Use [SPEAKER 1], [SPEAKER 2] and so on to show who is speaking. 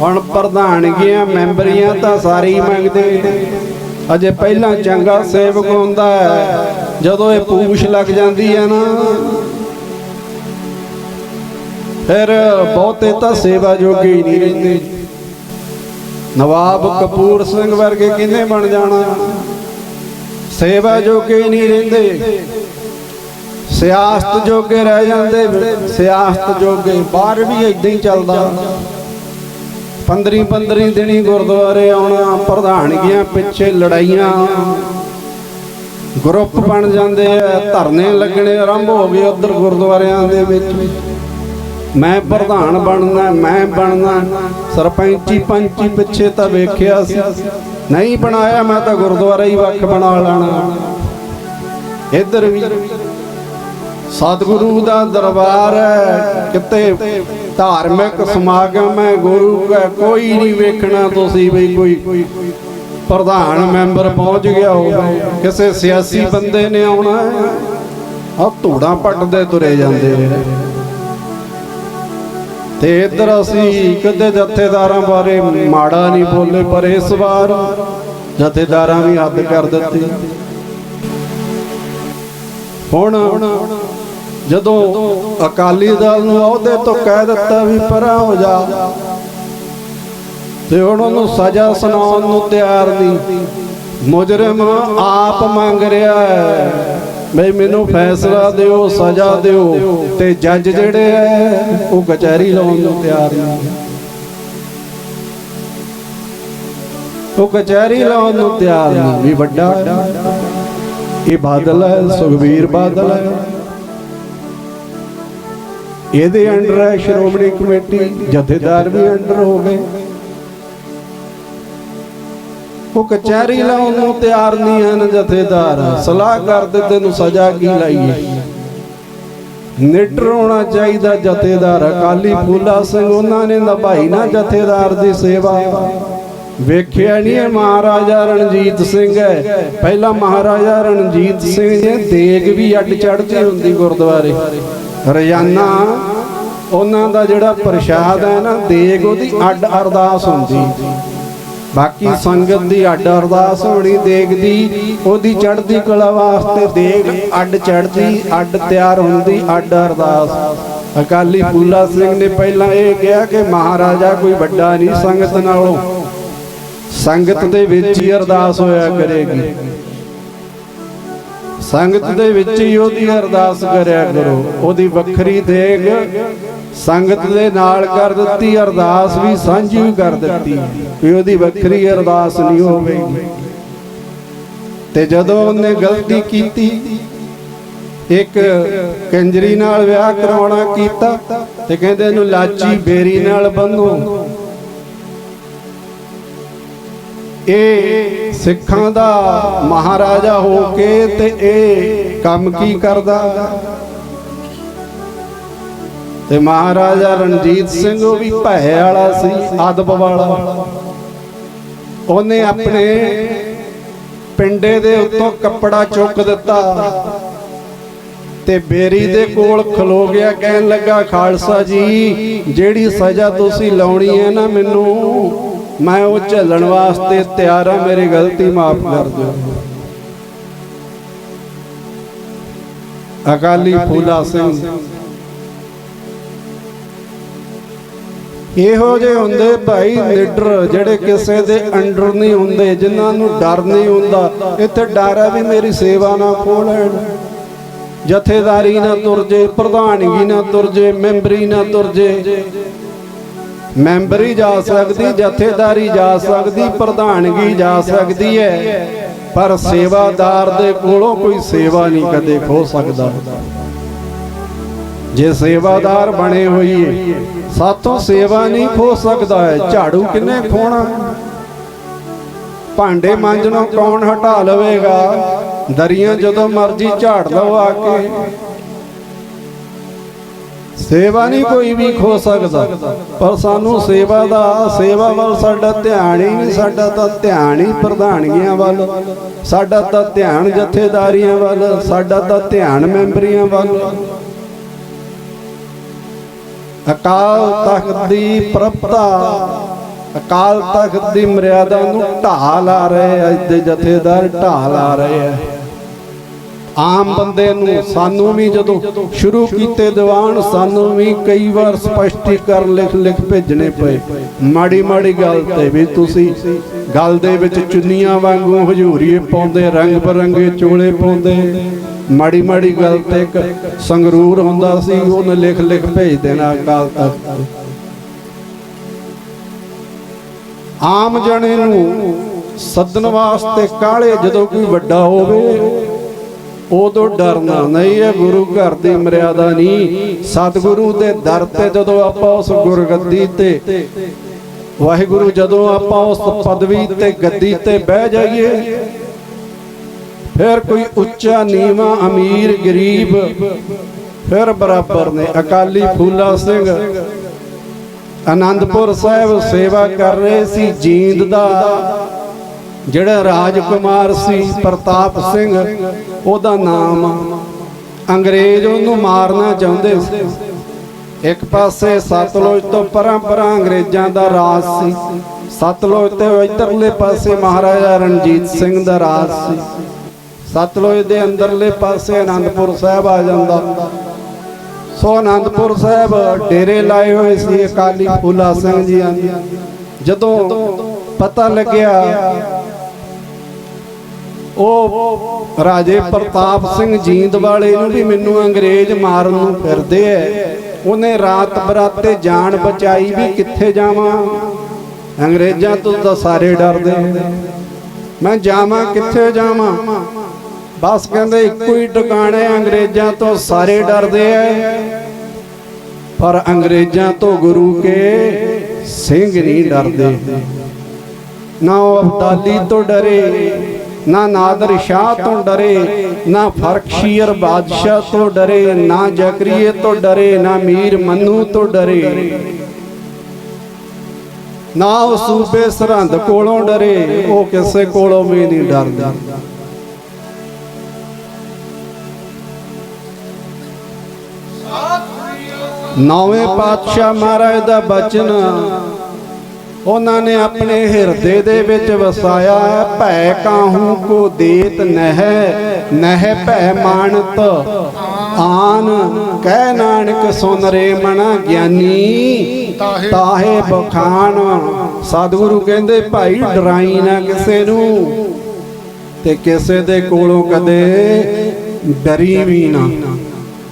[SPEAKER 1] ਹੁਣ ਪ੍ਰਧਾਨਗੀਆਂ ਮੈਂਬਰੀਆਂ ਤਾਂ ਸਾਰੇ ਹੀ ਮੰਗਦੇ ਅਜੇ ਪਹਿਲਾਂ ਚੰਗਾ ਸੇਵਕ ਹੁੰਦਾ ਹੈ। ਜਦੋਂ ਇਹ ਪੂਛ ਲੱਗ ਜਾਂਦੀ ਹੈ ਨਾ, ਫਿਰ ਬਹੁਤੇ ਤਾਂ ਸੇਵਾ ਜੋਗੇ ਹੀ ਨਹੀਂ ਰਹਿੰਦੇ। ਨਵਾਬ ਕਪੂਰ ਸਿੰਘ ਵਰਗੇ ਕਿੰਨੇ ਬਣ ਜਾਣਾ? ਸੇਵਾ ਜੋਗੇ ਹੀ ਨਹੀਂ ਰਹਿੰਦੇ। ਸਿਆਸਤ ਜੋਗੇ ਰਹਿ ਜਾਂਦੇ। ਸਿਆਸਤ ਜੋਗੇ ਬਾਹਰ ਵੀ ਇਦਾਂ ਹੀ ਚੱਲਦਾ। 15 15 ਦਿਨੀ ਗੁਰਦੁਆਰੇ ਆਉਣਾ, ਪ੍ਰਧਾਨਗੀਆਂ ਪਿੱਛੇ ਲੜਾਈਆਂ। ਗਰੁੱਪ ਬਣ ਜਾਂਦੇ ਆ, ਧਰਨੇ ਲੱਗਣੇ, ਆਰੰਭ ਹੋ ਗਏ ਉਧਰ ਗੁਰਦੁਆਰਿਆਂ ਦੇ ਵਿੱਚ। ਮੈਂ ਪ੍ਰਧਾਨ ਬਣਨਾ, ਮੈਂ ਬਣਨਾ, ਸਰਪੰਚੀ ਪੰਚੀ ਪਿੱਛੇ ਤਾਂ ਵੇਖਿਆ ਸੀ। ਨਹੀਂ ਬਣਾਇਆ ਮੈਂ ਤਾਂ ਗੁਰਦੁਆਰਾ ਹੀ ਵੱਖ ਬਣਾ ਲੈਣਾ। ਇੱਧਰ ਵੀ ਸਤਿਗੁਰੂ ਦਾ ਦਰਬਾਰ ਹੈ। ਕਿਤੇ ਧਾਰਮਿਕ ਸਮਾਗਮ ਹੈ, ਗੁਰੂ ਦਾ ਕੋਈ ਨਹੀਂ ਵੇਖਣਾ ਤੁਸੀਂ ਵੀ ਕੋਈ। ਪ੍ਰਧਾਨ ਮੈਂਬਰ ਪਹੁੰਚ ਗਿਆ ਹੋਵੇ, ਕਿਸੇ ਸਿਆਸੀ ਬੰਦੇ ਨੇ ਆਉਣਾ ਆ ਧੂੜਾਂ ਪੱਟਦੇ ਤੁਰੇ ਜਾਂਦੇ ਨੇ। ਤੇ ਇਧਰ ਅਸੀਂ ਕਦੇ ਜਥੇਦਾਰਾਂ ਬਾਰੇ ਮਾੜਾ ਨਹੀਂ ਬੋਲੇ, ਪਰ ਇਸ ਵਾਰ ਜਥੇਦਾਰਾਂ ਵੀ ਹੱਦ ਕਰ ਦਿੱਤੀ। ਹੁਣ ਜਦੋਂ ਅਕਾਲੀ ਦਲ ਨੂੰ ਅਹੁਦੇ ਤੋਂ ਕਹਿ ਦਿੱਤਾ ਵੀ ਪਰਾਂ ਹੋ ਜਾ, ਤੇ ਹੁਣ ਉਹਨੂੰ ਸਜ਼ਾ ਸੁਣਾਉਣ ਨੂੰ ਤਿਆਰ ਨਹੀਂ। ਮੁਜਰਮ ਆਪ ਮੰਗ ਰਿਹਾ ਹੈ, ਬਈ ਮੈਨੂੰ ਫੈਸਲਾ ਦਿਓ, ਸਜ਼ਾ ਦਿਓ, ਤੇ ਜੱਜ ਜਿਹੜੇ ਐ ਉਹ ਕਚਹਿਰੀ ਲਾਉਣ ਨੂੰ ਤਿਆਰ ਨਹੀਂ। ਉਹ ਕਚਹਿਰੀ ਲਾਉਣ ਨੂੰ ਤਿਆਰ ਨਹੀਂ, ਵੀ ਵੱਡਾ, ਇਹ ਬਾਦਲ ਹੈ, ਸੁਖਬੀਰ ਬਾਦਲ ਹੈ। ਇਹਦੇ ਅੰਡਰ ਹੈ ਸ਼੍ਰੋਮਣੀ ਕਮੇਟੀ, ਜਥੇਦਾਰ ਵੀ ਅੰਡਰ ਹੋ ਗਏ ਉਹ ਕਚਹਿਰੀ ਲਾਉਣ ਨੂੰ ਤਿਆਰ ਨਹੀਂ ਹਨ ਜਥੇਦਾਰ। ਸਲਾਹ ਕਰਦੇ ਤੈਨੂੰ ਸਜ਼ਾ ਕੀ ਲਾਈਏ? ਨਿਡਰ ਹੋਣਾ ਚਾਹੀਦਾ ਜਥੇਦਾਰ। ਅਕਾਲੀ ਫੂਲਾ ਸਿੰਘ, ਉਹਨਾਂ ਨੇ ਨਿਭਾਈ ਨਾ ਜਥੇਦਾਰ ਦੀ ਸੇਵਾ। ਵੇਖਿਆ ਨਹੀਂ ਮਹਾਰਾਜਾ ਰਣਜੀਤ ਸਿੰਘ ਹੈ। ਪਹਿਲਾਂ ਮਹਾਰਾਜਾ ਰਣਜੀਤ ਸਿੰਘ ਜੀ ਦੇਗ ਵੀ ਅੱਡ ਚੜ੍ਹਦੀ ਹੁੰਦੀ ਗੁਰਦੁਆਰੇ। ਰੋਜ਼ਾਨਾ ਉਹਨਾਂ ਦਾ ਜਿਹੜਾ ਪ੍ਰਸ਼ਾਦ ਹੈ ਨਾ, ਦੇਗ ਉਹਦੀ ਅੱਡ ਅਰਦਾਸ ਹੁੰਦੀ। ਬਾਕੀ ਸੰਗਤ ਦੀ ਅੱਡ ਅਰਦਾਸ ਹੋਣੀ ਦੇਗ ਦੀ, ਉਹਦੀ ਚੜ੍ਹਦੀ ਕਲਾ ਵਾਸਤੇ ਦੇਗ ਅੱਡ ਚੜ੍ਹਦੀ, ਅੱਡ ਤਿਆਰ ਹੁੰਦੀ, ਅੱਡ ਅਰਦਾਸ। ਅਕਾਲੀ ਫੂਲਾ ਸਿੰਘ ਨੇ ਪਹਿਲਾਂ ਇਹ ਕਿਹਾ ਕਿ ਮਹਾਰਾਜਾ ਕੋਈ ਵੱਡਾ ਨਹੀਂ ਸੰਗਤ ਨਾਲੋਂ। ਸੰਗਤ ਦੇ ਵਿੱਚ ਹੀ ਅਰਦਾਸ ਹੋਇਆ ਕਰੇਗੀ। ਸੰਗਤ ਦੇ ਵਿੱਚ ਹੀ ਉਹਦੀ ਅਰਦਾਸ ਕਰਿਆ ਕਰੋ। ਉਹਦੀ ਵੱਖਰੀ ਦੇਗ ਸੰਗਤ ਦੇ ਨਾਲ ਕਰ ਦਿੱਤੀ ਅਰਦਾਸ ਵੀ ਸਾਂਝੀ ਕਰ ਦਿੱਤੀ ਵੀ ਉਹਦੀ ਵੱਖਰੀ ਅਰਦਾਸ ਨਹੀਂ ਹੋਵੇਗੀ। ਤੇ ਜਦੋਂ ਉਹਨੇ ਗਲਤੀ ਕੀਤੀ ਇੱਕ ਕੰਜਰੀ ਨਾਲ ਵਿਆਹ ਕਰਾਉਣਾ ਕੀਤਾ ਤੇ ਕਹਿੰਦੇ ਇਹਨੂੰ ਲਾਚੀ ਬੇਰੀ ਨਾਲ ਬੰਨੋ ਇਹ ਸਿੱਖਾਂ ਦਾ ਮਹਾਰਾਜਾ ਹੋ ਕੇ ਤੇ ਇਹ ਕੰਮ ਕੀ ਕਰਦਾ? ਤੇ ਮਹਾਰਾਜਾ ਰਣਜੀਤ ਸਿੰਘ ਉਹ ਵੀ ਭੈ ਵਾਲਾ ਸੀ ਅਦਬ ਵਾਲਾ। ਉਹਨੇ ਆਪਣੇ ਪਿੰਡੇ ਦੇ ਉੱਤੋਂ ਕੱਪੜਾ ਚੁੱਕ ਦਿੱਤਾ ਤੇ ਬੇਰੀ ਦੇ ਕੋਲ ਖਲੋ ਗਿਆ, ਕਹਿਣ ਲੱਗਾ, ਖਾਲਸਾ ਜੀ, ਜਿਹੜੀ ਸਜ਼ਾ ਤੁਸੀਂ ਲਾਉਣੀ ਹੈ ਨਾ ਮੈਨੂੰ ਮੈਂ ਉਹ ਝੱਲਣ ਵਾਸਤੇ ਤਿਆਰ ਆ ਮੇਰੀ ਗਲਤੀ ਮਾਫ ਕਰ ਦਿਓ। ਅਕਾਲੀ ਫੂਲਾ ਸਿੰਘ। ਇਹੋ ਜਿਹੇ ਹੁੰਦੇ ਭਾਈ ਲੀਡਰ ਜਿਹੜੇ ਕਿਸੇ ਦੇ ਅੰਡਰ ਨਹੀਂ ਹੁੰਦੇ, ਜਿਨ੍ਹਾਂ ਨੂੰ ਡਰ ਨਹੀਂ ਹੁੰਦਾ। ਇੱਥੇ ਡਰ ਹੈ ਵੀ ਮੇਰੀ ਸੇਵਾ ਨਾ ਖੋ ਲੈਣ। ਜਥੇਦਾਰੀ ਨਾ ਤੁਰ ਜੇ, ਪ੍ਰਧਾਨਗੀ ਨਾ ਤੁਰ ਜੇ, ਮੈਂਬਰੀ ਨਾ ਤੁਰ ਜੇ। ਮੈਂਬਰੀ ਜਾ ਸਕਦੀ, ਜਥੇਦਾਰੀ ਜਾ ਸਕਦੀ, ਪ੍ਰਧਾਨਗੀ ਜਾ ਸਕਦੀ ਹੈ। ਪਰ ਸੇਵਾਦਾਰ ਦੇ ਕੋਲੋਂ ਕੋਈ ਸੇਵਾ ਨਹੀਂ ਕਦੇ ਖੋ ਸਕਦਾ। ਜੇ ਸੇਵਾਦਾਰ ਬਣੇ ਹੋਈਏ, ਸਾਥੋਂ ਸੇਵਾ ਨਹੀਂ ਖੋ ਸਕਦਾ ਹੈ। ਝਾੜੂ ਕਿੰਨੇ ਖੋਣਾ? ਭਾਂਡੇ ਮਾਂਜਣੋਂ ਕੌਣ ਹਟਾ ਲਵੇਗਾ? ਦਰੀਆਂ ਜਦੋਂ ਮਰਜ਼ੀ ਝਾੜ ਲਓ ਆ ਕੇ। ਸੇਵਾ ਨਹੀਂ ਕੋਈ ਵੀ ਖੋ ਸਕਦਾ, ਪਰ ਸਾਨੂੰ ਸੇਵਾ ਦਾ, ਸੇਵਾ ਵੱਲ ਸਾਡਾ ਧਿਆਨ ਹੀ ਨਹੀਂ, ਸਾਡਾ ਤਾਂ ਧਿਆਨ ਹੀ ਪ੍ਰਧਾਨਗੀਆਂ ਵੱਲ, ਸਾਡਾ ਤਾਂ ਧਿਆਨ ਜਥੇਦਾਰੀਆਂ ਵੱਲ, ਸਾਡਾ ਤਾਂ ਧਿਆਨ ਮੈਂਬਰੀਆਂ ਵੱਲ। ਅਕਾਲ ਤਖਤ ਦੀ ਪ੍ਰਭਤਾ ਅਕਾਲ ਤਖਤ ਦੀ ਮਰਿਆਦਾ ਨੂੰ ਢਾਹ ਲਾ ਰਹੇ ਆ ਅੱਜ ਦੇ ਜਥੇਦਾਰ ਢਾਹ ਲਾ ਰਹੇ ਆ। ਆਮ ਬੰਦੇ ਨੂੰ, ਸਾਨੂੰ ਵੀ ਜਦੋਂ ਸ਼ੁਰੂ ਕੀਤੇ ਦੀਵਾਨ, ਸਾਨੂੰ ਵੀ ਕਈ ਵਾਰ ਸਪਸ਼ਟੀਕਰਨ ਲਿਖ ਲਿਖ ਭੇਜਣੇ ਪਏ। ਮਾੜੀ ਮਾੜੀ ਗੱਲ ਤੇ ਵੀ ਤੁਸੀਂ ਗੱਲ ਦੇ ਵਿੱਚ ਚੁੰਨੀਆਂ ਵਾਂਗੂ ਹਜੂਰੀਏ ਪਾਉਂਦੇ, ਰੰਗ ਬਰੰਗੇ ਚੋਲੇ ਪਾਉਂਦੇ। ਮਾੜੀ ਮਾੜੀ ਗੱਲ ਤੇ ਇੱਕ ਸੰਗਰੂਰ ਹੁੰਦਾ ਸੀ, ਉਹਨੇ ਲਿਖ ਲਿਖ ਭੇਜ ਦੇਣਾ ਅਕਾਲ ਤਖਤ। ਆਮ ਜਣੇ ਨੂੰ ਸੱਦਣ ਵਾਸਤੇ ਕਾਲੇ ਜਦੋਂ ਕੋਈ ਵੱਡਾ ਹੋਵੇ ਉਦੋਂ ਡਰਨਾ ਨਹੀਂ ਇਹ ਗੁਰੂ ਘਰ ਦੀ ਮਰਿਆਦਾ ਨਹੀਂ। ਸਤਿਗੁਰੂ ਦੇ ਦਰ ਤੇ ਜਦੋਂ ਆਪਾਂ ਉਸ ਗੁਰਗੱਦੀ ਤੇ ਵਾਹਿਗੁਰੂ ਜਦੋਂ ਆਪਾਂ ਉਸ ਪਦਵੀ ਤੇ ਗੱਦੀ ਤੇ ਬਹਿ ਜਾਈਏ, ਫਿਰ ਕੋਈ ਉੱਚਾ ਨੀਵਾ ਅਮੀਰ ਗਰੀਬ, ਫਿਰ ਬਰਾਬਰ ਨੇ ਅਕਾਲੀ ਫੂਲਾ ਸਿੰਘ। ਆਨੰਦਪੁਰ ਸਾਹਿਬ ਸੇਵਾ ਕਰ ਰਹੇ ਸੀ, ਜੀਂਦ ਦਾ ਜਿਹੜਾ ਰਾਜਕੁਮਾਰ ਸੀ ਪ੍ਰਤਾਪ ਸਿੰਘ, ਉਹਦਾ ਨਾਮ ਅੰਗਰੇਜ਼ ਉਹਨੂੰ ਮਾਰਨਾ ਚਾਹੁੰਦੇ ਸੀ। ਇੱਕ ਪਾਸੇ ਸਤਲੁਜ ਤੋਂ ਪਰਾਂ ਪਰਾਂ ਅੰਗਰੇਜ਼ਾਂ ਦਾ ਰਾਜ ਸੀ, ਸਤਲੁਜ ਤੇ ਇਧਰਲੇ ਪਾਸੇ ਮਹਾਰਾਜਾ ਰਣਜੀਤ ਸਿੰਘ ਦਾ ਰਾਜ ਸੀ। ਸਤਲੁਜ ਦੇ ਅੰਦਰਲੇ ਪਾਸੇ ਆਨੰਦਪੁਰ ਸਾਹਿਬ ਆ ਜਾਂਦਾ। ਸੋ ਆਨੰਦਪੁਰ ਸਾਹਿਬ ਡੇਰੇ ਲਾਏ ਹੋਏ ਸੀ, ਅਕਾਲੀ ਫੂਲਾ ਸਿੰਘ ਜੀ ਜਦੋਂ ਪਤਾ ਲੱਗਿਆ ਉਹ ਰਾਜੇ ਪ੍ਰਤਾਪ ਸਿੰਘ ਜੀਂਦ ਵਾਲੇ ਨੂੰ ਵੀ ਮੈਨੂੰ ਅੰਗਰੇਜ਼ ਮਾਰਨ ਨੂੰ ਫਿਰਦੇ ਐ। ਉਹਨੇ ਰਾਤ ਬਰਾਤੇ ਜਾਨ ਬਚਾਈ ਵੀ ਕਿੱਥੇ ਜਾਵਾਂ? ਅੰਗਰੇਜ਼ਾਂ ਤੋਂ ਤਾਂ ਸਾਰੇ ਡਰਦੇ ਮੈਂ ਜਾਵਾਂ ਕਿੱਥੇ ਜਾਵਾਂ? ਬਸ ਕਹਿੰਦੇ ਇੱਕੋ ਹੀ ਟਿਕਾਣੇ ਅੰਗਰੇਜ਼ਾਂ ਤੋਂ ਸਾਰੇ ਡਰਦੇ ਐ। ਪਰ ਅੰਗਰੇਜ਼ਾਂ ਤੋਂ ਗੁਰੂ ਕੇ ਸਿੰਘ ਨਹੀਂ ਡਰਦੇ। ਨਾ ਉਹ ਅਬਦਾਲੀ ਤੋਂ ਡਰੇ ਨਾ ਨਾਦਰ ਸ਼ਾਹ ਤੋਂ ਡਰੇ, ਨਾ ਫਰਖਸ਼ੀਰ ਬਾਦਸ਼ਾਹ ਤੋਂ ਡਰੇ, ਨਾ ਜ਼ਕਰੀਏ ਤੋਂ ਡਰੇ, ਨਾ ਮੀਰ ਮੰਨੂ ਤੋਂ ਡਰੇ। ਨਾ ਉਹ ਸੂਬੇ ਸਰਹੰਦ ਕੋਲੋਂ ਡਰੇ, ਉਹ ਕਿਸੇ ਕੋਲੋਂ ਵੀ ਨਹੀਂ ਡਰਦਾ। ਨੌਵੇਂ ਪਾਤਸ਼ਾਹ ਮਹਾਰਾਜ ਦਾ ਬਚਨ ਉਹਨਾਂ ਨੇ ਆਪਣੇ ਹਿਰਦੇ ਦੇ ਵਿੱਚ ਵਸਾਇਆ ਹੈ ਭੈ ਕਾਹੂ ਕੋ ਦੇਤ ਨਹਿ ਨਹਿ ਭੈ ਮਾਨਤ ਆਨ ਕਹਿ ਨਾਨਕ ਸੁਨ ਰੇ ਮਣਾ ਗਿਆਨੀ, ਤਾਹੇ ਬਖਾਨ। ਸਤਿਗੁਰੂ ਕਹਿੰਦੇ, ਭਾਈ ਡਰਾਈ ਨਾ ਕਿਸੇ ਨੂੰ ਤੇ ਕਿਸੇ ਦੇ ਕੋਲੋਂ ਕਦੇ ਡਰੀ ਵੀ ਨਾ।